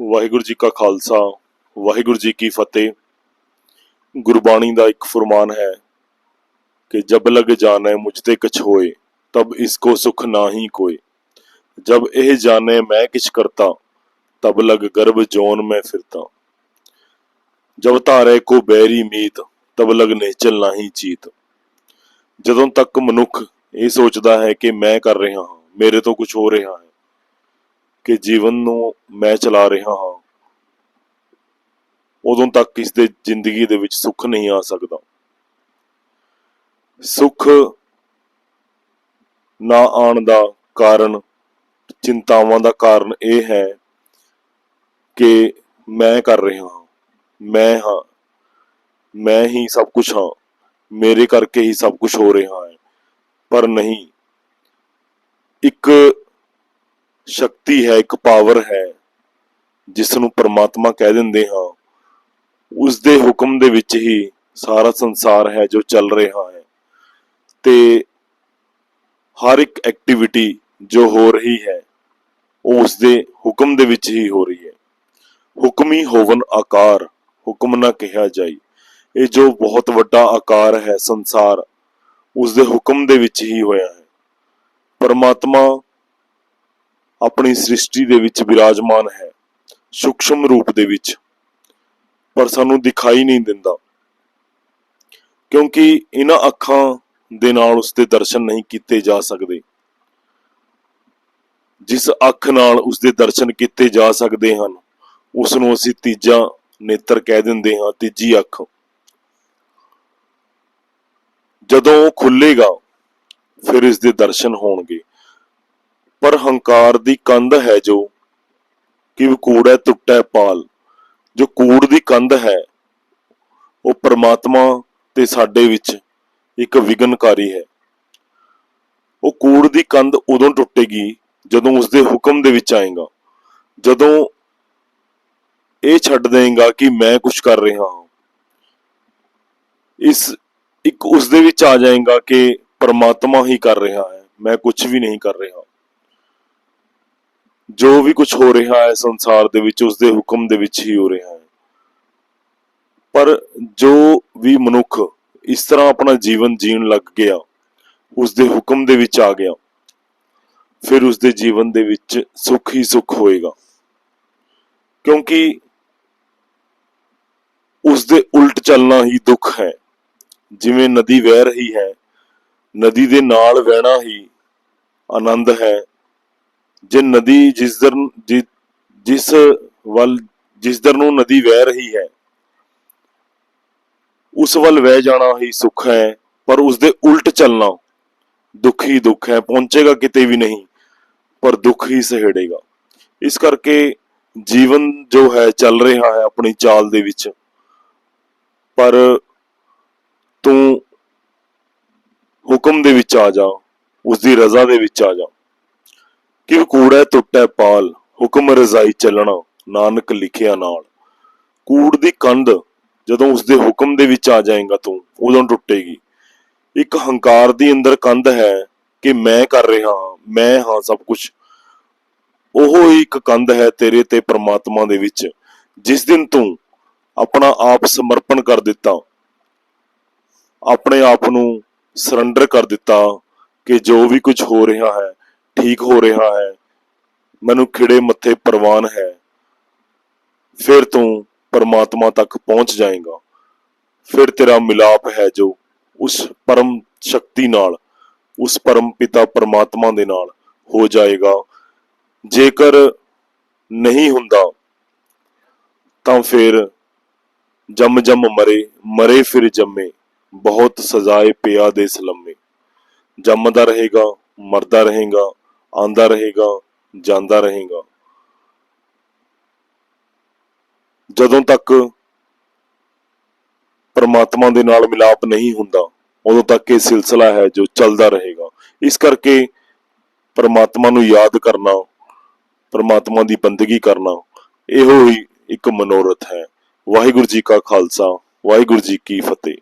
ਵਾਹਿਗੁਰੂ ਜੀ ਕਾ ਖਾਲਸਾ, ਵਾਹਿਗੁਰੂ ਜੀ ਕੀ ਫਤਿਹ। ਗੁਰਬਾਣੀ ਦਾ ਇੱਕ ਫਰਮਾਨ ਹੈ ਕਿ ਜਬ ਲਗ ਜਾਣੈ ਮੁਝ ਤੇ ਕਛ ਹੋਏ, ਤਬ ਇਸਕੋ ਸੁਖ ਨਾਹੀ ਕੋਏ। ਜਬ ਇਹ ਜਾਣੈ ਮੈਂ ਕਿਛ ਕਰਤਾ, ਤਬ ਲਗ ਗਰਭ ਜੋਨ ਮੈਂ ਫਿਰਤਾ। ਜਬ ਧਾਰੇ ਕੋ ਬੈਰੀ ਮੀਤ, ਤਬ ਲਗ ਨਿਹਚਲ ਨਾਹੀ ਚੀਤ। ਜਦੋਂ ਤੱਕ ਮਨੁੱਖ ਇਹ ਸੋਚਦਾ ਹੈ ਕਿ ਮੈਂ ਕਰ ਰਿਹਾ ਹਾਂ, ਮੇਰੇ ਤੋਂ ਕੁਝ ਹੋ ਰਿਹਾ ਹੈ ਕਿ ਜੀਵਨ ਨੂੰ ਮੈਂ ਚਲਾ ਰਿਹਾ ਹਾਂ, ਉਦੋਂ ਤੱਕ ਇਸ ਦੇ ਜ਼ਿੰਦਗੀ ਦੇ ਵਿੱਚ ਸੁੱਖ ਨਹੀਂ ਆ ਸਕਦਾ। ਸੁੱਖ ਨਾ ਆਉਣ ਦਾ ਕਾਰਨ, ਚਿੰਤਾਵਾਂ ਦਾ ਕਾਰਨ ਇਹ ਹੈ ਕਿ ਮੈਂ ਕਰ ਰਿਹਾ ਹਾਂ, ਮੈਂ ਹਾਂ, ਮੈਂ ਹੀ ਸਭ ਕੁਝ ਹਾਂ, ਮੇਰੇ ਕਰਕੇ ਹੀ ਸਭ ਕੁਝ ਹੋ ਰਿਹਾ ਹੈ। ਪਰ ਨਹੀਂ, ਇੱਕ ਸ਼ਕਤੀ ਹੈ, ਇੱਕ ਪਾਵਰ ਹੈ ਜਿਸ ਨੂੰ ਪਰਮਾਤਮਾ ਕਹਿ ਦਿੰਦੇ ਹਾਂ ਉਸ ਦੇ ਹੁਕਮ ਦੇ ਵਿੱਚ ਹੀ ਸਾਰਾ ਸੰਸਾਰ ਹੈ ਜੋ ਚੱਲ ਰਿਹਾ ਹੈ। ਤੇ ਹਰ ਇੱਕ ਐਕਟੀਵਿਟੀ ਜੋ ਹੋ ਰਹੀ ਹੈ, ਉਹ ਉਸ ਦੇ ਹੁਕਮ ਦੇ ਵਿੱਚ ਹੀ ਹੋ ਰਹੀ ਹੈ। ਹੁਕਮੀ ਹੋਵਨ ਆਕਾਰ, ਹੁਕਮ ਨਾ ਕਿਹਾ ਜਾਈ, ਇਹ ਜੋ ਬਹੁਤ ਵੱਡਾ ਆਕਾਰ ਹੈ, ਸੰਸਾਰ ਉਸ ਦੇ ਹੁਕਮ ਦੇ ਵਿੱਚ ਹੀ ਹੋਇਆ ਹੈ। ਪਰਮਾਤਮਾ ਆਪਣੀ ਸ੍ਰਿਸ਼ਟੀ ਦੇ ਵਿੱਚ ਵਿਰਾਜਮਾਨ ਹੈ ਸੂਖਸ਼ਮ ਰੂਪ ਦੇ ਵਿੱਚ। ਪਰ ਸਾਨੂੰ ਦਿਖਾਈ ਨਹੀਂ ਦਿੰਦਾ, ਕਿਉਂਕਿ ਇਹਨਾਂ ਅੱਖਾਂ ਦੇ ਨਾਲ ਉਸ ਦੇ ਦਰਸ਼ਨ ਨਹੀਂ ਕੀਤੇ ਜਾ ਸਕਦੇ। ਜਿਸ ਅੱਖ ਨਾਲ ਉਸ ਦੇ ਦਰਸ਼ਨ ਕੀਤੇ ਜਾ ਸਕਦੇ ਹਨ ਉਸ ਨੂੰ ਅਸੀਂ ਤੀਜਾ ਨੇਤਰ ਕਹਿ ਦਿੰਦੇ ਹਾਂ, ਤੀਜੀ ਅੱਖ। ਜਦੋਂ ਉਹ ਖੁੱਲੇਗਾ ਫਿਰ ਇਸ ਦੇ ਦਰਸ਼ਨ ਹੋਣਗੇ। ਪਰ ਹੰਕਾਰ ਦੀ ਕੰਧ ਹੈ ਜੋ ਕਿ ਕੂੜਾ ਟੁੱਟੈ ਪਾਲ। ਜੋ ਕੂੜ ਦੀ ਕੰਧ ਹੈ, ਉਹ ਪ੍ਰਮਾਤਮਾ ਤੇ ਸਾਡੇ ਵਿੱਚ ਇੱਕ ਵਿਗਨਕਾਰੀ ਹੈ। ਉਹ ਕੂੜ ਦੀ ਕੰਧ ਉਦੋਂ ਟੁੱਟੇਗੀ ਜਦੋਂ ਉਸ ਦੇ ਹੁਕਮ ਦੇ ਵਿੱਚ ਆਏਗਾ। ਜਦੋਂ ਇਹ ਛੱਡ ਦੇਗਾ ਕਿ ਮੈਂ ਕੁਝ ਕਰ ਰਿਹਾ ਹਾਂ। ਇਸ ਇੱਕ ਉਸ ਦੇ ਵਿੱਚ ਆ ਜਾਏਗਾ ਕਿ ਪਰਮਾਤਮਾ ਹੀ ਕਰ ਰਿਹਾ ਹੈ। ਮੈਂ ਕੁਝ ਵੀ ਨਹੀਂ ਕਰ ਰਿਹਾ। ਜੋ ਵੀ ਕੁਝ ਹੋ ਰਿਹਾ ਹੈ ਸੰਸਾਰ ਦੇ ਵਿੱਚ ਉਸ ਦੇ ਹੁਕਮ ਦੇ ਵਿੱਚ ਹੀ ਹੋ ਰਿਹਾ ਹੈ। ਪਰ ਜੋ ਵੀ ਮਨੁੱਖ ਇਸ ਤਰ੍ਹਾਂ ਆਪਣਾ ਜੀਵਨ ਜੀਣ ਲੱਗ ਗਿਆ ਉਸ ਦੇ ਹੁਕਮ ਦੇ ਵਿੱਚ ਆ ਗਿਆ, ਫਿਰ ਉਸ ਦੇ ਜੀਵਨ ਦੇ ਵਿੱਚ ਸੁੱਖ ਹੀ ਸੁੱਖ ਹੋਏਗਾ। ਕਿਉਂਕਿ ਉਸ ਦੇ ਉਲਟ ਚੱਲਣਾ ਹੀ ਦੁੱਖ ਹੈ। ਜਿਵੇਂ ਨਦੀ ਵਹਿ ਰਹੀ ਹੈ, ਨਦੀ ਦੇ ਨਾਲ ਵਹਿਣਾ ਹੀ ਆਨੰਦ ਹੈ। ਜੇ ਨਦੀ ਜਿਸ ਦਰ ਜਿਸ ਵੱਲ ਜਿਸ ਦਰ ਨੂੰ ਨਦੀ ਵਹਿ ਰਹੀ ਹੈ, ਉਸ ਵੱਲ ਵਹਿ ਜਾਣਾ ਹੀ ਸੁੱਖ ਹੈ, ਪਰ ਉਸ ਦੇ ਉਲਟ ਚੱਲਣਾ ਦੁੱਖ ਹੀ ਦੁੱਖ ਹੈ, ਪਹੁੰਚੇਗਾ ਕਿਤੇ ਵੀ ਨਹੀਂ, ਪਰ ਦੁੱਖ ਹੀ ਸਹਿੜੇਗਾ। ਇਸ ਕਰਕੇ ਜੀਵਨ ਜੋ ਹੈ, ਚੱਲ ਰਿਹਾ ਹੈ ਆਪਣੀ ਚਾਲ ਦੇ ਵਿੱਚ। ਪਰ ਤੂੰ ਹੁਕਮ ਦੇ ਵਿੱਚ ਆ ਜਾ ਉਸ ਦੀ ਰਜ਼ਾ ਦੇ ਵਿੱਚ ਆ ਜਾ। ਕਿ ਕੂੜਾ ਟੁੱਟੈ ਪਾਲ, ਹੁਕਮ ਰਜ਼ਾਈ ਚੱਲਣਾ, ਨਾਨਕ ਲਿਖਿਆ ਨਾਲ। ਕੂੜ ਦੀ ਕੰਧ, ਜਦੋਂ ਉਸ ਦੇ ਹੁਕਮ ਦੇ ਵਿੱਚ ਆ ਜਾਏਗਾ ਤੂੰ, ਉਦੋਂ ਟੁੱਟੇਗੀ। ਇੱਕ ਹੰਕਾਰ ਦੀ ਅੰਦਰ ਕੰਧ ਹੈ ਕਿ ਮੈਂ ਕਰ ਰਿਹਾ ਮੈਂ ਹਾਂ ਸਭ ਕੁਝ ਉਹ ਹੀ ਇੱਕ ਕੰਧ ਹੈ ਤੇਰੇ ਤੇ ਪ੍ਰਮਾਤਮਾ ਦੇ ਵਿੱਚ, ਜਿਸ ਦਿਨ ਤੂੰ ਆਪਣਾ ਆਪ ਸਮਰਪਣ ਕਰ ਦਿੱਤਾ, ਆਪਣੇ ਆਪ ਨੂੰ ਸਰੈਂਡਰ ਕਰ ਦਿੱਤਾ ਕਿ ਜੋ ਵੀ ਕੁਝ ਹੋ ਰਿਹਾ ਹੈ ਠੀਕ ਹੋ ਰਿਹਾ ਹੈ। ਮੈਨੂੰ ਖਿੜੇ ਮੱਥੇ ਪ੍ਰਵਾਨ ਹੈ। ਫਿਰ ਤੂੰ ਪਰਮਾਤਮਾ ਤੱਕ ਪਹੁੰਚ ਜਾਏਗਾ। ਫਿਰ ਤੇਰਾ ਮਿਲਾਪ ਹੈ ਜੋ ਉਸ ਪਰਮ ਸ਼ਕਤੀ ਨਾਲ, ਉਸ ਪਰਮ ਪਿਤਾ ਪਰਮਾਤਮਾ ਦੇ ਨਾਲ ਹੋ ਜਾਏਗਾ। ਜੇਕਰ ਨਹੀਂ ਹੁੰਦਾ, ਤਾਂ ਫਿਰ ਜਮ ਜਮ ਮਰੇ ਮਰੇ ਫਿਰ ਜੰਮੇ, ਬਹੁਤ ਸਜ਼ਾਏ ਪਿਆ ਦੇ ਸਲੰਮੇ ਜੰਮਦਾ ਰਹੇਗਾ, ਮਰਦਾ ਰਹੇਗਾ ਆਂਦਾ ਰਹੇਗਾ, ਜਾਂਦਾ ਰਹੇਗਾ। ਜਦੋਂ ਤੱਕ ਪਰਮਾਤਮਾ ਦੇ ਨਾਲ ਮਿਲਾਪ ਨਹੀਂ ਹੁੰਦਾ, ਉਦੋਂ ਤੱਕ ਇਹ ਸਿਲਸਿਲਾ ਹੈ ਜੋ ਚੱਲਦਾ ਰਹੇਗਾ। ਇਸ ਕਰਕੇ ਪਰਮਾਤਮਾ ਨੂੰ ਯਾਦ ਕਰਨਾ, ਪਰਮਾਤਮਾ ਦੀ ਬੰਦਗੀ ਕਰਨਾ, ਇਹੋ ਹੀ ਇੱਕ ਮਨੋਰਥ ਹੈ। ਵਾਹਿਗੁਰੂ ਜੀ ਕਾ ਖਾਲਸਾ, ਵਾਹਿਗੁਰੂ ਜੀ ਕੀ ਫਤਿਹ।